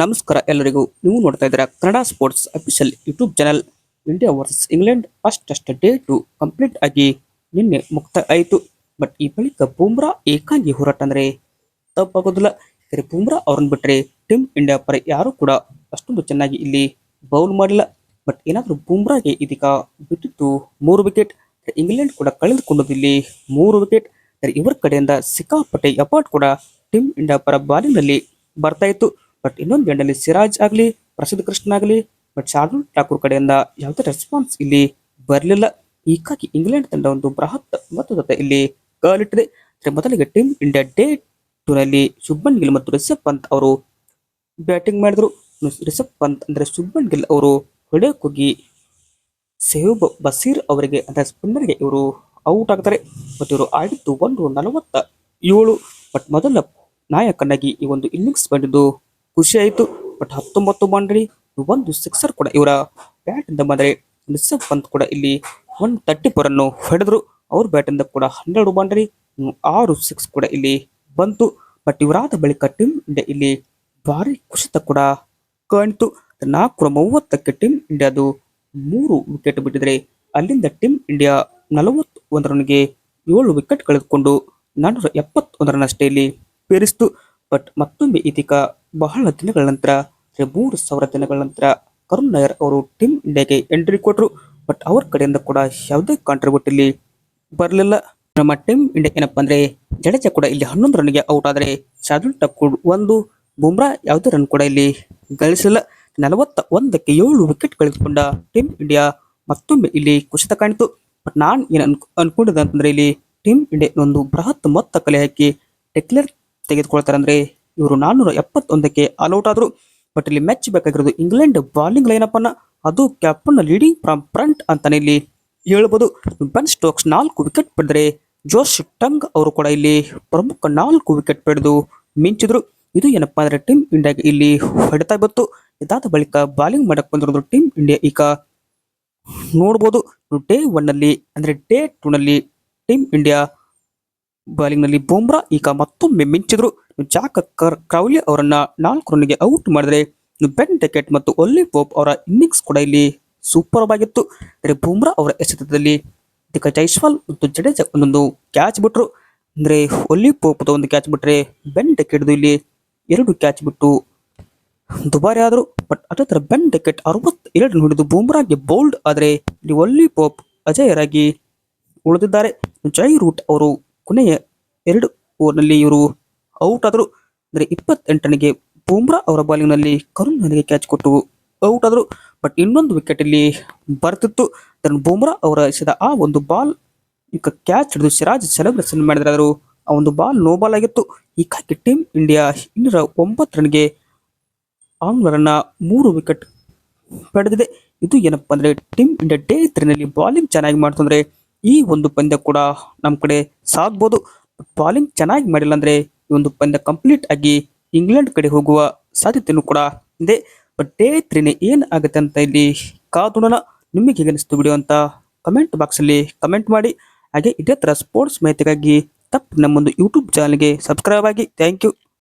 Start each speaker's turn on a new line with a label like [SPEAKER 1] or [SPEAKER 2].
[SPEAKER 1] ನಮಸ್ಕಾರ ಎಲ್ಲರಿಗೂ. ನೀವು ನೋಡ್ತಾ ಇದ್ದೀರಾ Kannada sports official YouTube channel. India versus England first test day two complete ಆಗಿ ನಿನ್ನೆ ಮುಕ್ತ ಆಯಿತು. ಬಟ್ ಈ ಬಳಿಕ ಬೂಮ್ರಾ ಏಕಾಂಗಿ ಹೋರಾಟ ಅಂದರೆ ತಪ್ಪಾಗೋದಿಲ್ಲ. ಯಾಕಂದರೆ ಬೂಮ್ರಾ ಅವ್ರನ್ನ ಬಿಟ್ಟರೆ ಟೀಮ್ ಇಂಡಿಯಾ ಪರ ಯಾರು ಕೂಡ ಅಷ್ಟೊಂದು ಚೆನ್ನಾಗಿ ಇಲ್ಲಿ ಬೌಲ್ ಮಾಡಿಲ್ಲ. ಬಟ್ ಏನಾದರೂ ಬೂಮ್ರಾಗೆ ಇದೀಗ ಬಿಟ್ಟಿತ್ತು ಮೂರು ವಿಕೆಟ್. ಇಂಗ್ಲೆಂಡ್ ಕೂಡ ಕಳೆದುಕೊಂಡಿಲ್ಲಿ ಮೂರು ವಿಕೆಟ್. ಇವರ ಕಡೆಯಿಂದ ಸಿಕ್ಕಾಪಟ್ಟೆ ಎಫರ್ಟ್ ಕೂಡ ಟೀಮ್ ಇಂಡಿಯಾ ಪರ ಬಾಲಿಂಗ್ನಲ್ಲಿ ನಲ್ಲಿ ಬರ್ತಾ ಇತ್ತು. ಬಟ್ ಇನ್ನೊಂದು ಎಂಡಲ್ಲಿ ಸಿರಾಜ್ ಆಗಲಿ, ಪ್ರಸಿದ್ಧ ಕೃಷ್ಣ ಆಗಲಿ ಬಟ್ ಶಾರ್ದುಲ್ ಠಾಕೂರ್ ಕಡೆಯಿಂದ ಯಾವುದೇ ರೆಸ್ಪಾನ್ಸ್ ಇಲ್ಲಿ ಬರಲಿಲ್ಲ. ಹೀಗಾಗಿ ಇಂಗ್ಲೆಂಡ್ ತಂಡ ಒಂದು ಬೃಹತ್ ಮೊತ್ತದ ಇಲ್ಲಿ ಕಾಲಿಟ್ಟಿದೆ. ಮೊದಲಿಗೆ ಟೀಮ್ ಇಂಡಿಯಾ ಡೇ ಟೂನಲ್ಲಿ ಶುಭನ್ ಗಿಲ್ ಮತ್ತು ರಿಷಬ್ ಪಂತ್ ಅವರು ಬ್ಯಾಟಿಂಗ್ ಮಾಡಿದ್ರು. ರಿಷಬ್ ಪಂತ್ ಅಂದ್ರೆ ಶುಭನ್ ಗಿಲ್ ಅವರು ಹೊಡೆ ಕುಗ್ಗಿ ಸೆಹೂಬ್ ಬಸೀರ್ ಅವರಿಗೆ, ಅಂದ್ರೆ ಸ್ಪಿನ್ನರ್ಗೆ ಇವರು ಔಟ್ ಆಗ್ತಾರೆ. ಬಟ್ ಇವರು ಆಡಿದ್ದು ಒಂದು ನಲವತ್ತ ಏಳು. ಬಟ್ ಮೊದಲ ನಾಯಕನಾಗಿ ಈ ಒಂದು ಇನ್ನಿಂಗ್ಸ್ ಬಂದಿದ್ದು ಖುಷಿ ಆಯಿತು. ಬಟ್ ಹತ್ತೊಂಬತ್ತು ಬಾಂಡ್ರಿ ಒಂದು ಸಿಕ್ಸರ್ ಕೂಡ ಇವರ ಬ್ಯಾಟ್ ಇಂದ ಬಂದರೆ ರಿಷಬ್ ಪಂತ್ ಕೂಡ ಇಲ್ಲಿ ಒನ್ ತರ್ಟಿ ಫೋರ್ ಅನ್ನು ಹೊಡೆದ್ರು. ಅವ್ರ ಬ್ಯಾಟ್ ಇಂದ ಕೂಡ ಹನ್ನೆರಡು ಬಾಂಡ್ರಿ ಆರು ಸಿಕ್ಸ್ ಕೂಡ ಇಲ್ಲಿ ಬಂತು. ಬಟ್ ಇವರಾದ ಬಳಿಕ ಟೀಮ್ ಇಂಡಿಯಾ ಇಲ್ಲಿ ಭಾರಿ ಕುಸಿತ ಕೂಡ ಕಾಣಿತು. ನಾಲ್ಕು ಮೂವತ್ತಕ್ಕೆ ಟೀಮ್ ಇಂಡಿಯಾದು ಮೂರು ವಿಕೆಟ್ ಬಿಟ್ಟಿದ್ರೆ ಅಲ್ಲಿಂದ ಟೀಮ್ ಇಂಡಿಯಾ ನಲವತ್ತು ಒಂದರನಿಗೆ ರನ್ಗೆ ಏಳು ವಿಕೆಟ್ ಕಳೆದುಕೊಂಡು ನಾನ್ನೂರ ಎಪ್ಪತ್ತೊಂದರನಷ್ಟೇ ಇಲ್ಲಿ ಪೇರಿಸ್ತು. ಬಟ್ ಮತ್ತೊಮ್ಮೆ ಇದೀಗ ಬಹಳ ದಿನಗಳ ನಂತರ ಮೂರು ಸಾವಿರ ದಿನಗಳ ನಂತರ ಕರುಣ್ ನಾಯರ್ ಅವರು ಟೀಮ್ ಇಂಡಿಯಾಗೆ ಎಂಟ್ರಿ ಕೊಟ್ಟರು ಬಟ್ ಅವ್ರ ಕಡೆಯಿಂದ ಕೂಡ ಯಾವುದೇ ಕಾಂಟ್ರಿಬ್ಯೂಟ್ ಇಲ್ಲಿ ಬರಲಿಲ್ಲ. ನಮ್ಮ ಟೀಮ್ ಇಂಡಿಯಾ ಏನಪ್ಪ ಅಂದ್ರೆ, ಜಡೇಜಾ ಕೂಡ ಇಲ್ಲಿ ಹನ್ನೊಂದು ರನ್ಗೆ ಔಟ್ ಆದರೆ ಶಾರ್ದುಲ್ ಠಾಕೂರ್ ಒಂದು, ಬುಮ್ರಾ ಯಾವುದೇ ರನ್ ಕೂಡ ಇಲ್ಲಿ ಗಳಿಸಿಲ್ಲ. ನಲವತ್ತ ಒಂದಕ್ಕೆ ಏಳು ವಿಕೆಟ್ ಗಳಿಸಿಕೊಂಡ ಟೀಮ್ ಇಂಡಿಯಾ ಮತ್ತೊಮ್ಮೆ ಇಲ್ಲಿ ಕುಸಿತ ಕಾಣಿತು. ಬಟ್ ನಾನು ಏನು ಅನ್ಕೊ, ಅನ್ಕೊಂಡಿದ್ದೆ ಅಂತಂದ್ರೆ ಇಲ್ಲಿ ಟೀಮ್ ಇಂಡಿಯಾ ಒಂದು ಬೃಹತ್ ಮೊತ್ತ ಕಲೆ ಹಾಕಿ ಡೆಕ್ಲೇರ್ ತೆಗೆದುಕೊಳ್ತಾರೆ ಅಂದ್ರೆ ಇವರು ನಾನ್ನೂರ ಎಪ್ಪತ್ತೊಂದಕ್ಕೆ ಆಲ್ಔಟ್ ಆದ್ರು. ಬಟ್ ಇಲ್ಲಿ ಮ್ಯಾಚ್ ಬೇಕಾಗಿರೋದು ಇಂಗ್ಲೆಂಡ್ ಬಾಲಿಂಗ್ ಲೈನಪ್ ಅನ್ನ ಅದು ಕ್ಯಾಪ್ಟನ್ ಲೀಡಿಂಗ್ ಫ್ರಮ್ ಫ್ರಂಟ್ ಅಂತಾನೆ ಇಲ್ಲಿ ಹೇಳ್ಬೋದು. ಬೆನ್ ಸ್ಟೋಕ್ಸ್ ನಾಲ್ಕು ವಿಕೆಟ್ ಪಡೆದರೆ ಜೋಶ್ ಟಂಗ್ ಅವರು ಕೂಡ ಇಲ್ಲಿ ಪ್ರಮುಖ ನಾಲ್ಕು ವಿಕೆಟ್ ಪಡೆದು ಮಿಂಚಿದ್ರು. ಇದು ಏನಪ್ಪಾ ಅಂದ್ರೆ ಟೀಮ್ ಇಂಡಿಯಾಗೆ ಇಲ್ಲಿ ಹೊಡೆತಾ ಬಂತು. ಇದಾದ ಬಳಿಕ ಬಾಲಿಂಗ್ ಮಾಡಕ್ ಬಂದಿರೋದು ಟೀಮ್ ಇಂಡಿಯಾ ಈಗ ನೋಡ್ಬೋದು. ಡೇ ಒನ್ನಲ್ಲಿ ಅಂದ್ರೆ ಡೇ ಟೂ ನಲ್ಲಿ ಟೀಮ್ ಇಂಡಿಯಾ ಬಾಲಿಂಗ್ನಲ್ಲಿ ಬೂಮ್ರಾ ಈಗ ಮತ್ತೊಮ್ಮೆ ಮಿಂಚಿದ್ರು. ಜಾಕ್ ಕರ್ ಕ್ರೌಲಿ ಅವರನ್ನ ನಾಲ್ಕು ರನ್ಗೆ ಔಟ್ ಮಾಡಿದ್ರೆ ಬೆನ್ ಟೆಕೆಟ್ ಮತ್ತು ಒಲ್ಲಿ ಪೋಪ್ ಅವರ ಇನ್ನಿಂಗ್ಸ್ ಕೂಡ ಇಲ್ಲಿ ಸೂಪರ್ ಆಗಿತ್ತು. ಅಂದರೆ ಬೂಮ್ರಾ ಅವರ ಎಸೆತದಲ್ಲಿ ದಿಕ್ಕ ಜೈಸ್ವಾಲ್ ಮತ್ತು ಜಡೇಜಾ ಒಂದೊಂದು ಕ್ಯಾಚ್ ಬಿಟ್ರು. ಅಂದ್ರೆ ಒಲ್ಲಿ ಪೋಪ್ ಒಂದು ಕ್ಯಾಚ್ ಬಿಟ್ಟರೆ ಬೆನ್ ಟೆಕೆಟ್ದು ಇಲ್ಲಿ ಎರಡು ಕ್ಯಾಚ್ ಬಿಟ್ಟು ದುಬಾರಿ ಆದರು. ಬಟ್ ಅದೇ ಥರ ಬೆನ್ ಟಿಕೆಟ್ ಅರವತ್ತೆರಡು ಹಿಡಿದು ಬೂಮ್ರಾಗೆ ಬೋಲ್ಡ್ ಆದರೆ ಇಲ್ಲಿ ಒಲ್ಲಿ ಪೋಪ್ ಅಜಯರಾಗಿ ಉಳಿದಿದ್ದಾರೆ. ಜೈ ರೂಟ್ ಅವರು ಕೊನೆಯ ಎರಡು ಓವರ್ನಲ್ಲಿ ಇವರು ಔಟ್ ಆದರು, ಅಂದರೆ ಇಪ್ಪತ್ತೆಂಟನಿಗೆ ಬೂಮ್ರಾ ಅವರ ಬಾಲಿಂಗ್ನಲ್ಲಿ ಕರುಣ್ ನನಗೆ ಕ್ಯಾಚ್ ಕೊಟ್ಟು ಔಟ್ ಆದರು, ಬಟ್ ಇನ್ನೊಂದು ವಿಕೆಟ್ ಇಲ್ಲಿ ಬರ್ತಿತ್ತು. ಅದನ್ನು ಬೂಮ್ರಾ ಅವರ ಎಸೆದ ಆ ಒಂದು ಬಾಲ್, ಈಗ ಕ್ಯಾಚ್ ಹಿಡಿದು ಸಿರಾಜ್ ಸೆಲೆಬ್ರೇಷನ್ ಮಾಡಿದ್ರೆ ಆದರೂ ಆ ಒಂದು ಬಾಲ್ ನೋ ಬಾಲ್ ಆಗಿತ್ತು. ಹೀಗಾಗಿ ಟೀಮ್ ಇಂಡಿಯಾ ಇನ್ನೂರ ಒಂಬತ್ತು ರನ್ಗೆ ಆಂಗ್ಲರನ್ನ ಮೂರು ವಿಕೆಟ್ ಪಡೆದಿದೆ. ಇದು ಏನಪ್ಪ ಅಂದರೆ ಟೀಮ್ ಇಂಡಿಯಾ ಡೇ ತ್ರೀನಲ್ಲಿ ಬಾಲಿಂಗ್ ಚೆನ್ನಾಗಿ ಮಾಡ್ತಂದ್ರೆ ಈ ಒಂದು ಪಂದ್ಯ ಕೂಡ ನಮ್ಮ ಕಡೆ ಸಾಗ್ಬೋದು. ಬಾಲಿಂಗ್ ಚೆನ್ನಾಗಿ ಮಾಡಿಲ್ಲ ಅಂದರೆ ಈ ಒಂದು ಪಂದ್ಯ ಕಂಪ್ಲೀಟ್ ಆಗಿ ಇಂಗ್ಲೆಂಡ್ ಕಡೆ ಹೋಗುವ ಸಾಧ್ಯತೆಯೂ ಕೂಡ ಇದೆ. ಬಟ್ ಡೇ ತ್ರೀನೇ ಏನು ಆಗುತ್ತೆ ಅಂತ ಇಲ್ಲಿ ಕಾದೋಣ ನಿಮಗೆ ಹೇಗೆ ಅನಿಸ್ತು ವಿಡಿಯೋ ಅಂತ ಕಮೆಂಟ್ ಬಾಕ್ಸ್ ಅಲ್ಲಿ ಕಮೆಂಟ್ ಮಾಡಿ. ಹಾಗೆ ಇದೇ ಥರ ಸ್ಪೋರ್ಟ್ಸ್ ಮಾಹಿತಿಗಾಗಿ ತಪ್ಪು ನಮ್ಮೊಂದು ಯೂಟ್ಯೂಬ್ ಚಾನಲ್ಗೆ ಸಬ್ಸ್ಕ್ರೈಬ್ ಆಗಿ. Thank you